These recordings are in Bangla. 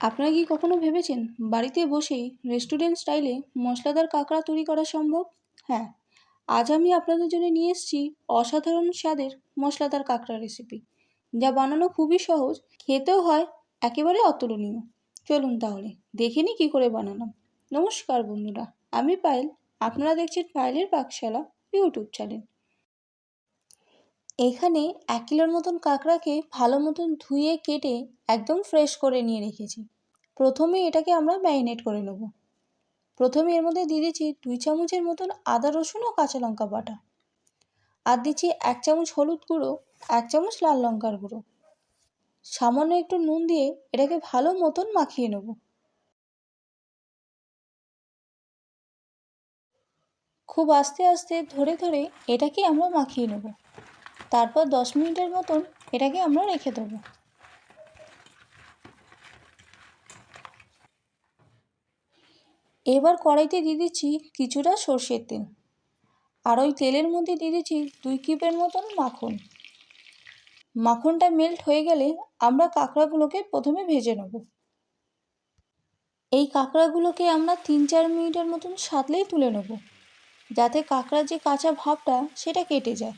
আপনারা কি কখনো ভেবেছেন বাড়িতে বসেই রেস্টুরেন্ট স্টাইলে মশলাদার কাঁকড়া তৈরি করা সম্ভব? হ্যাঁ আজ আমি আপনাদের জন্য নিয়ে এসেছি অসাধারণ স্বাদের মশলাদার কাঁকড়া রেসিপি যা বানানো খুবই সহজ, খেতেও হয়, একেবারে অতুলনীয়। চলুন তাহলে, দেখে নিই কী করে বানালাম। নমস্কার বন্ধুরা, আমি পায়েল। আপনারা দেখছেন পায়েলের পাকশালা ইউটিউব চ্যানেল এখানে এক কিলোর মতন কাঁকড়াকে ভালো মতন ধুয়ে কেটে একদম ফ্রেশ করে নিয়ে রেখেছি। প্রথমে এটাকে আমরা ম্যারিনেট করে নেব। প্রথমে এর মধ্যে দিয়ে দিচ্ছি দুই চামচের মতন আদা, রসুন ও কাঁচা লঙ্কা বাটা। আর দিচ্ছি এক চামচ হলুদ গুঁড়ো, এক চামচ লাল লঙ্কার গুঁড়ো। সামান্য একটু নুন দিয়ে এটাকে ভালো মতন মাখিয়ে নেব। খুব আস্তে আস্তে ধরে ধরে এটাকে আমরা মাখিয়ে নেব। তারপর দশ মিনিটের মতন এটাকে আমরা রেখে দেবো। এবার কড়াইতে দিয়ে দিচ্ছি কিছুটা সর্ষের তেল। আর ওই তেলের মধ্যে দিয়ে দিচ্ছি দুই কিপের মতন মাখন। মাখনটা মেল্ট হয়ে গেলে আমরা কাঁকড়াগুলোকে প্রথমে ভেজে নেব। এই কাঁকড়াগুলোকে আমরা তিন চার মিনিটের মতন সাতলেই তুলে নেব, যাতে কাঁকড়ার যে কাঁচা ভাবটা সেটা কেটে যায়।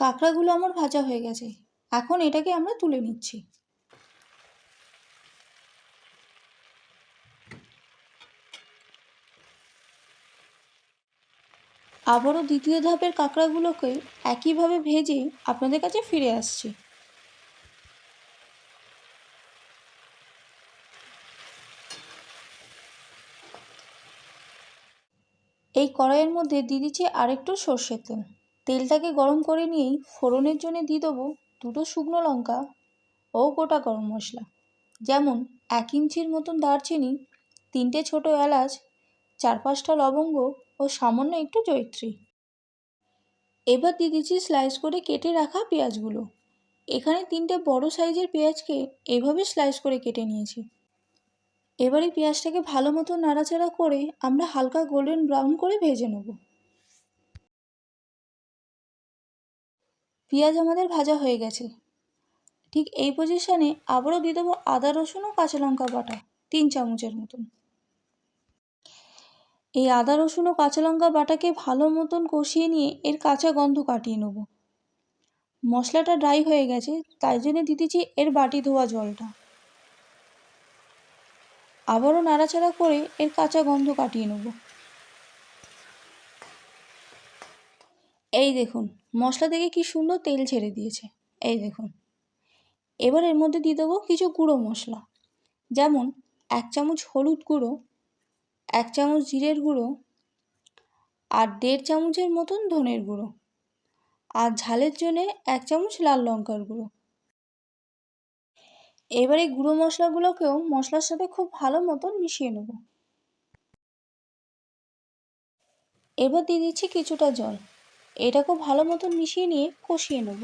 কাঁকড়াগুলো আমার ভাজা হয়ে গেছে। এখন এটাকে আমরা তুলে নিচ্ছি। আবারও দ্বিতীয় ধাপের কাঁকড়াগুলোকে একইভাবে ভেজে আপনাদের কাছে ফিরে আসছি। এই কড়াইয়ের মধ্যে দিয়ে দিচ্ছি আরেকটু সর্ষের তেল। তেলটাকে গরম করে নিয়েই ফোড়নের জন্য দিয়ে দেবো দুটো শুকনো লঙ্কা ও গোটা গরম মশলা। যেমন এক ইঞ্চির মতন দারচিনি, তিনটে ছোটো এলাচ, চার পাঁচটা লবঙ্গ ও সামান্য একটু জয়িত্রী। এবার দিয়ে দিচ্ছি স্লাইস করে কেটে রাখা পেঁয়াজগুলো। এখানে তিনটে বড় সাইজের পেঁয়াজকে এভাবে স্লাইস করে কেটে নিয়েছি। এবারে পেঁয়াজটাকে ভালো মতো নাড়াচাড়া করে আমরা হালকা গোল্ডেন ব্রাউন করে ভেজে নেব। পেঁয়াজ আমাদের ভাজা হয়ে গেছে। ঠিক এই পজিশানে আবারও দিয়ে দেবো আদা, রসুন ও কাঁচা লঙ্কা বাটা, তিন চামচের মতন। এই আদা, রসুন ও কাঁচা লঙ্কা বাটাকে ভালো মতন কষিয়ে নিয়ে এর কাঁচা গন্ধ কাটিয়ে নেব। মশলাটা ড্রাই হয়ে গেছে, তাই জন্য দিতেছি এর বাটি ধোয়া জলটা। আবারও নাড়াচাড়া করে এর কাঁচা গন্ধ কাটিয়ে নেব। এই দেখুন, মশলা থেকে কি সুন্দর তেল ছেড়ে দিয়েছে। এই দেখুন। এবার এর মধ্যে দিয়ে দেবো কিছু গুঁড়ো মশলা। যেমন, এক চামচ হলুদ গুঁড়ো, এক চামচ জিরের গুঁড়ো, আর দেড় চামচের মতন ধনের গুঁড়ো, আর ঝালের জন্যে এক চামচ লাল লঙ্কার গুঁড়ো। এবার গুঁড়ো মশলাগুলোকেও মশলার সাথে খুব ভালো মতন মিশিয়ে নেব। এবার দিয়ে দিচ্ছি কিছুটা জল। এটাকেও ভালো মতন মিশিয়ে নিয়ে কষিয়ে নেব।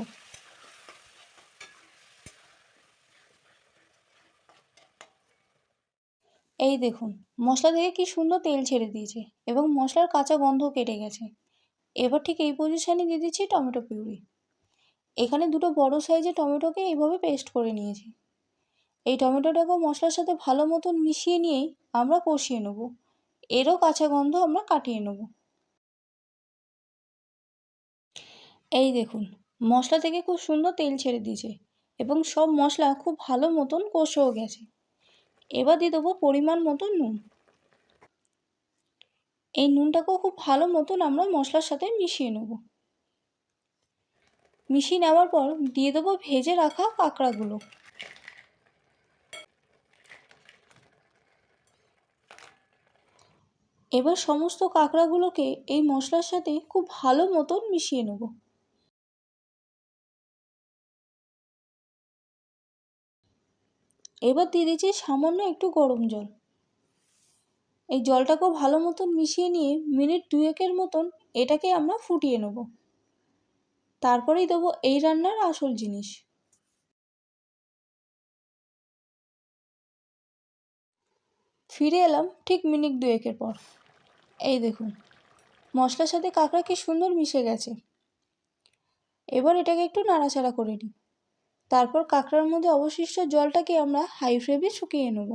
এই দেখুন, মশলা থেকে কি সুন্দর তেল ছেড়ে দিয়েছে এবং মশলার কাঁচা গন্ধ কেটে গেছে। এবার ঠিক এই পজিশানে দিয়ে দিচ্ছি টমেটো পিউরি। এখানে দুটো বড় সাইজের টমেটোকে এইভাবে পেস্ট করে নিয়েছি। এই টমেটোটাকেও মশলার সাথে ভালো মতন মিশিয়ে নিয়েই আমরা কষিয়ে নেব। এরও কাঁচা গন্ধ আমরা কাটিয়ে নেব। এই দেখুন, মশলা থেকে খুব সুন্দর তেল ছেড়ে দিয়েছে এবং সব মশলা খুব ভালো মতন কষেও গেছে। এবার দিয়ে দেবো পরিমাণ মতো নুন। এই নুনটাকেও খুব ভালো মতন আমরা মশলার সাথে মিশিয়ে নেব। মিশিয়ে নেওয়ার পর দিয়ে দেবো ভেজে রাখা কাঁকড়াগুলো। এবার সমস্ত কাঁকড়াগুলোকে এই মশলার সাথে খুব ভালো মতন মিশিয়ে নেব। এবার দিয়ে দিচ্ছি সামান্য একটু গরম জল। এই জলটাকেও ভালো মতন মিশিয়ে নিয়ে মিনিট দুয়েকের মতন এটাকে আমরা ফুটিয়ে নেব। তারপরেই দেবো এই রান্নার আসল জিনিস। ফিরে এলাম ঠিক মিনিট দুয়েকের পর। এই দেখুন, মশলার সাথে কাঁকড়া কি সুন্দর মিশে গেছে। এবার এটাকে একটু নাড়াচাড়া করে নিই। তারপর কাঁকড়ার মধ্যে অবশিষ্ট জলটাকে আমরা হাই ফ্লেমে শুকিয়ে নেব।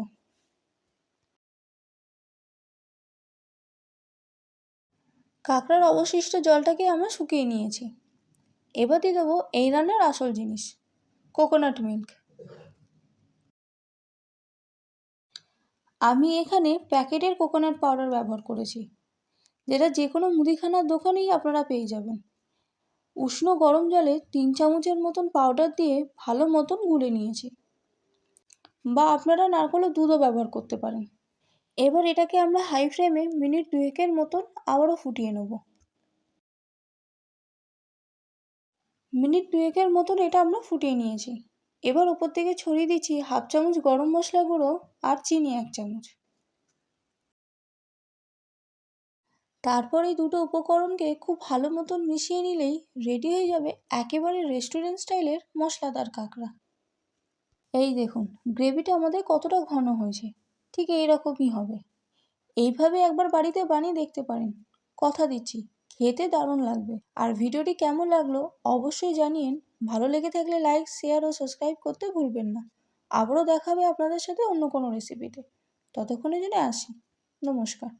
কাঁকড়ার অবশিষ্ট জলটাকে আমরা শুকিয়ে নিয়েছি। এবার দিয়ে দেবো এই রান্নার আসল জিনিস কোকোনাট মিল্ক আমি এখানে প্যাকেটের কোকোনাট পাউডার ব্যবহার করেছি, যেটা যে কোনো মুদিখানার দোকানেই আপনারা পেয়ে যাবেন। উষ্ণ গরম জলে তিন চামচের মতন পাউডার দিয়ে ভালো মতন গুলে নিয়েছি। বা আপনারা নারকলের দুধও ব্যবহার করতে পারেন। এবার এটাকে আমরা হাই ফ্লেমে মিনিট দুয়েকের মতন আবারও ফুটিয়ে নেব। মিনিট দুয়েকের মতন এটা আমরা ফুটিয়ে নিয়েছি। এবার ওপর থেকে ছড়িয়ে দিচ্ছি হাফ চামচ গরম মশলা গুঁড়ো আর চিনি এক চামচ। তারপর এই দুটো উপকরণকে খুব ভালো মতন মিশিয়ে নিলেই রেডি হয়ে যাবে একেবারে রেস্টুরেন্ট স্টাইলের মশলাদার কাঁকড়া। এই দেখুন গ্রেভিটা আমাদের কতটা ঘন হয়েছে, ঠিক এই রকমই হবে। এইভাবে একবার বাড়িতে বানিয়ে দেখতে পারেন। কথা দিচ্ছি, খেতে দারুণ লাগবে। আর ভিডিওটি কেমন লাগল অবশ্যই জানিয়েন। ভালো লেগে থাকলে লাইক শেয়ার ও সাবস্ক্রাইব করতে ভুলবেন না। আবারও দেখাবে আপনাদের সাথে অন্য কোনো রেসিপিতে ততক্ষণের জন্য আসি। নমস্কার।